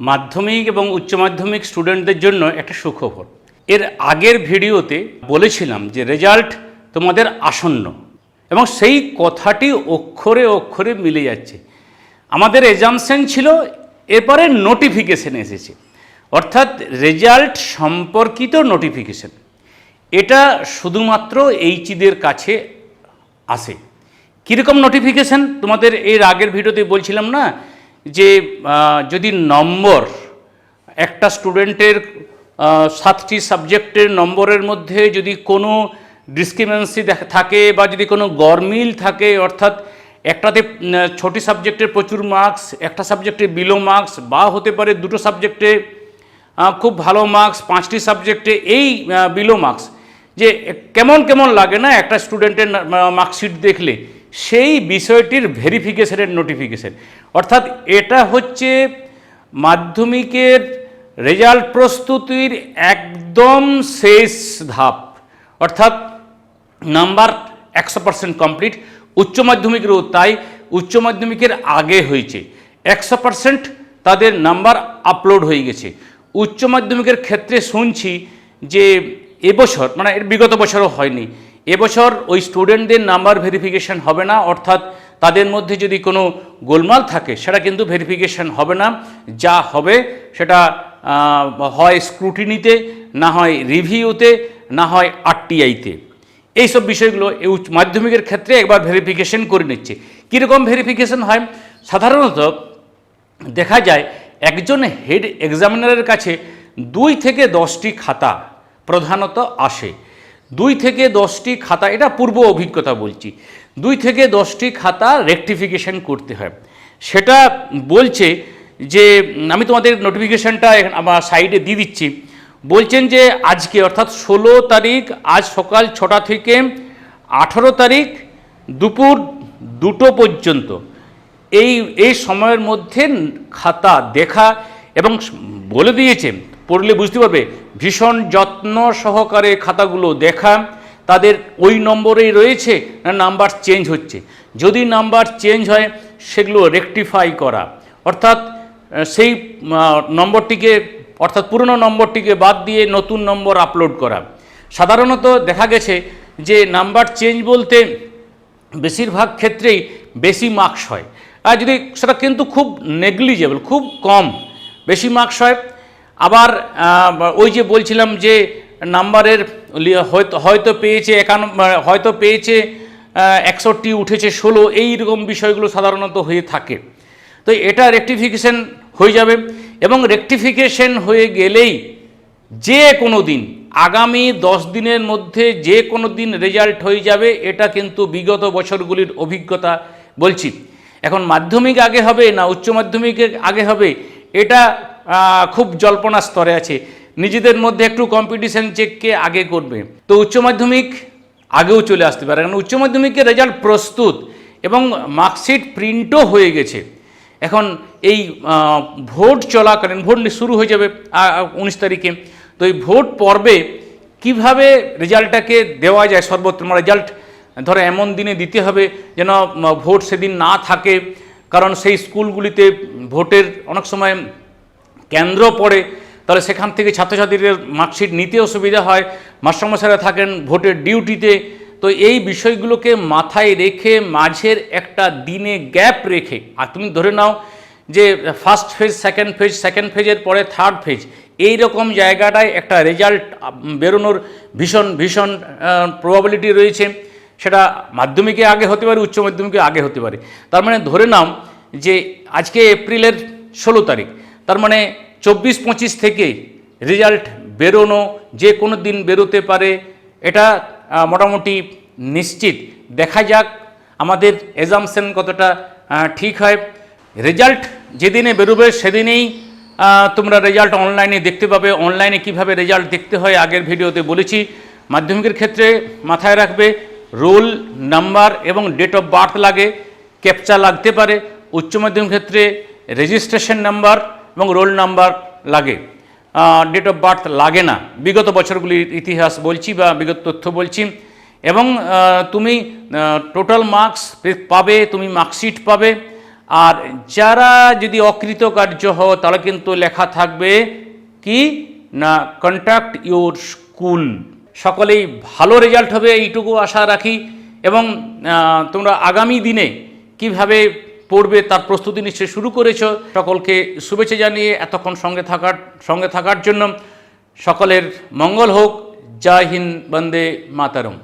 মাধ্যমিক এবং উচ্চ মাধ্যমিক স্টুডেন্টদের জন্য একটা সুখবর। এর আগের ভিডিওতে বলেছিলাম যে রেজাল্ট তোমাদের আসন্ন এবং সেই কথাটি অক্ষরে অক্ষরে মিলে যাচ্ছে। আমাদের এজামশন ছিল, এরপরে নোটিফিকেশন এসেছে। অর্থাৎ রেজাল্ট সম্পর্কিত নোটিফিকেশন এটা শুধুমাত্র এইচদের কাছে আসে। কীরকম নোটিফিকেশান তোমাদের এর আগের ভিডিওতে বলছিলাম না যে যদি নম্বর, একটা স্টুডেন্টের সাতটি সাবজেক্টের নম্বরের মধ্যে যদি কোনো ডিসক্রিমেন্সি থাকে বা যদি কোনো গরমিল থাকে, অর্থাৎ একটাতে ছটি সাবজেক্টের প্রচুর মার্কস, একটা সাবজেক্টে বিলো মার্কস, বা হতে পারে দুটো সাবজেক্টে খুব ভালো মার্কস, পাঁচটি সাবজেক্টে এই বিলো মার্কস, যে, কেমন কেমন লাগে না একটা স্টুডেন্টের মার্কশিট দেখলে। সেই বিষয়টির ভেরিফিকেশনের নোটিফিকেশন অর্থাৎ এটা হচ্ছে মাধ্যমিকের রেজাল্ট প্রস্তুতির একদম শেষ ধাপ। অর্থাৎ নাম্বার একশো পার্সেন্ট কমপ্লিট উচ্চ মাধ্যমিকেরও তাই, উচ্চ মাধ্যমিকের আগে হয়েছে। একশো পার্সেন্ট তাদের নাম্বার আপলোড হয়ে গেছে। উচ্চ মাধ্যমিকের ক্ষেত্রে শুনছি যে এবছর মানে এর বিগত বছরও হয়নি এবছর ওই স্টুডেন্টদের নাম্বার ভেরিফিকেশন হবে না, অর্থাৎ তাদের মধ্যে যদি কোনো গোলমাল থাকে, সেটা কিন্তু ভেরিফিকেশন হবে না। যা হবে সেটা হয় স্ক্রুটিনিতে, না হয় রিভিউতে, না হয় আরটিআইতে। এইসব বিষয়গুলো এই উচ্চ মাধ্যমিকের ক্ষেত্রে একবার ভেরিফিকেশন করে নিচ্ছে। কীরকম ভেরিফিকেশন হয়? সাধারণত দেখা যায় একজন হেড এক্সামিনারের কাছে দুই থেকে দশটি খাতা প্রধানত আসে। দুই থেকে দশটি খাতা, এটা পূর্ব অভিজ্ঞতা বলছি, দুই থেকে দশটি খাতা রেকটিফিকেশন করতে হয়। সেটা বলছে যে, আমি তোমাদের নোটিফিকেশনটা আমার সাইডে দিয়ে দিচ্ছি। বলছেন যে, আজকে অর্থাৎ ষোলো তারিখ, আজ সকাল ছটা থেকে আঠেরো তারিখ দুপুর দুটো পর্যন্ত। এই এই সময়ের মধ্যে খাতা দেখা এবং বলে দিয়েছে পড়লে বুঝতে পারবে, ভীষণ যত্ন সহকারে খাতাগুলো দেখা, তাদের ওই নম্বরেই রয়েছে না নাম্বার চেঞ্জ হচ্ছে। যদি নাম্বার চেঞ্জ হয়, সেগুলো রেকটিফাই করা। অর্থাৎ সেই নম্বরটিকে, অর্থাৎ পুরনো নম্বরটিকে বাদ দিয়ে নতুন নম্বর আপলোড করা। সাধারণত দেখা গেছে যে, নাম্বার চেঞ্জ বলতে বেশিরভাগ ক্ষেত্রেই বেশি মার্কস হয়। আর যদি সেটা কিন্তু খুব নেগলিজেবল খুব কম বেশি মার্কস হয় আবার ওই যে বলছিলাম যে নাম্বারের হয়তো হয়তো পেয়েছে একান্ন হয়তো পেয়েছে একষট্টি, উঠেছে ষোলো এইরকম বিষয়গুলো সাধারণত হয়ে থাকে। তো এটা রেকটিফিকেশন হয়ে যাবে এবং রেকটিফিকেশন হয়ে গেলেই যে কোনো দিন, আগামী দশ দিনের মধ্যে যে কোনো দিন রেজাল্ট হয়ে যাবে, এটা কিন্তু বিগত বছরগুলির অভিজ্ঞতা বলছি। এখন মাধ্যমিক আগে হবে না উচ্চ মাধ্যমিকের আগে হবে, এটা খুব জল্পনা স্তরে আছে। নিজেদের মধ্যে একটু কম্পিটিশন চেককে আগে করবে। তো উচ্চ মাধ্যমিক আগেও চলে আসতে পারে, কারণ উচ্চ মাধ্যমিকের রেজাল্ট প্রস্তুত এবং মার্কশিট প্রিন্টও হয়ে গেছে। এখন এই ভোট চলাকালীন, ভোট শুরু হয়ে যাবে উনিশ তারিখে। তো এই ভোট পর্বে কীভাবে রেজাল্টটাকে দেওয়া যায়, সর্বোত্তম রেজাল্ট ধরো এমন দিনে দিতে হবে যেন ভোট সেদিন না থাকে। কারণ সেই স্কুলগুলিতে ভোটের অনেক সময় কেন্দ্র পড়ে, তাহলে সেখান থেকে ছাত্রছাত্রীদের মার্কশিট নিতে অসুবিধা হয়, মাস্টারমশাইরা থাকেন ভোটের ডিউটিতে, তো এই বিষয়গুলোকে মাথায় রেখে মাঝের একটা দিনে গ্যাপ রেখে, আর তুমি ধরে নাও যে first phase second phase second ফেজের পরে থার্ড ফেজ এই রকম জায়গাটায় একটা রেজাল্ট বেরোনোর ভীষণ ভীষণ প্রবাবিলিটি রয়েছে। সেটা মাধ্যমিকে আগে হতে পারে, উচ্চ মাধ্যমিকে আগে হতে পারে। তার মানে ধরে নাও যে আজকে এপ্রিলের ষোলো তারিখ তার মানে চব্বিশ পঁচিশ থেকে রেজাল্ট বেরোনো যে কোনো দিন বেরোতে পারে, এটা মোটামুটি নিশ্চিত। দেখা যাক আমাদের এজামশন কতটা ঠিক হয়। রেজাল্ট যেদিনে বেরোবে সেদিনেই তোমরা রেজাল্ট অনলাইনে দেখতে পাবে। অনলাইনে কীভাবে রেজাল্ট দেখতে হয় আগের ভিডিওতে বলেছি। মাধ্যমিকের ক্ষেত্রে মাথায় রাখবে, রোল নাম্বার এবং ডেট অফ বার্থ লাগে, ক্যাপচা লাগতে পারে। উচ্চ মাধ্যমিক ক্ষেত্রে রেজিস্ট্রেশন নাম্বার এবং রোল নাম্বার লাগে। ডেট অফ বার্থ লাগে না। বিগত বছরগুলির ইতিহাস বলছি বা বিগত তথ্য বলছি। এবং তুমি টোটাল মার্কস পাবে, তুমি মার্কশিট পাবে। আর যারা যদি অকৃতকার্য হও তাহলে কিন্তু লেখা থাকবে কি? না কন্ট্যাক্ট ইউর স্কুল সকলেই ভালো রেজাল্ট হবে, এইটুকু আশা রাখি। এবং তোমরা আগামী দিনে কীভাবে পড়বে তার প্রস্তুতি নিশ্চয় শুরু করেছ। সকলকে শুভেচ্ছা জানিয়ে এতক্ষণ সঙ্গে থাকার সঙ্গে থাকার জন্য সকলের মঙ্গল হোক। জয় হিন্দ, বন্দে মাতারম।